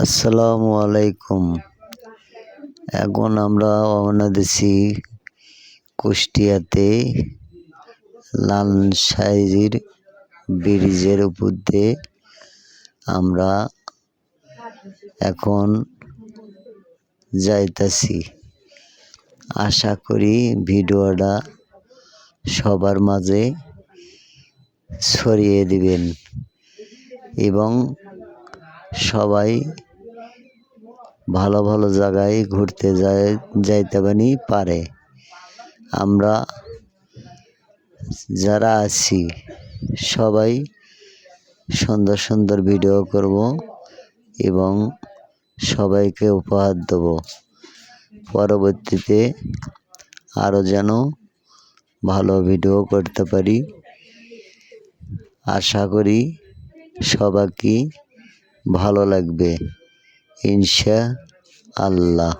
আসসালামু আলাইকুম। এখন আমরা রওনা দিছি কুষ্টিয়াতে লালসাইজির ব্রিজের উপর দিয়ে। আমরা এখন যাইতাছি। আশা করি ভিডিওটা সবার মাঝে ছড়িয়ে দিবেন এবং সবাই ভালো ভালো জায়গায় ঘুরতে যায়, যাইতে পারি পারে। আমরা যারা আছি, সবাই সুন্দর সুন্দর ভিডিও করব এবং সবাইকে উপহার দেব। পরবর্তীতে আরও যেন ভালো ভিডিও করতে পারি, আশা করি সবাইকে ভালো লাগবে। ইনশা আল্লাহ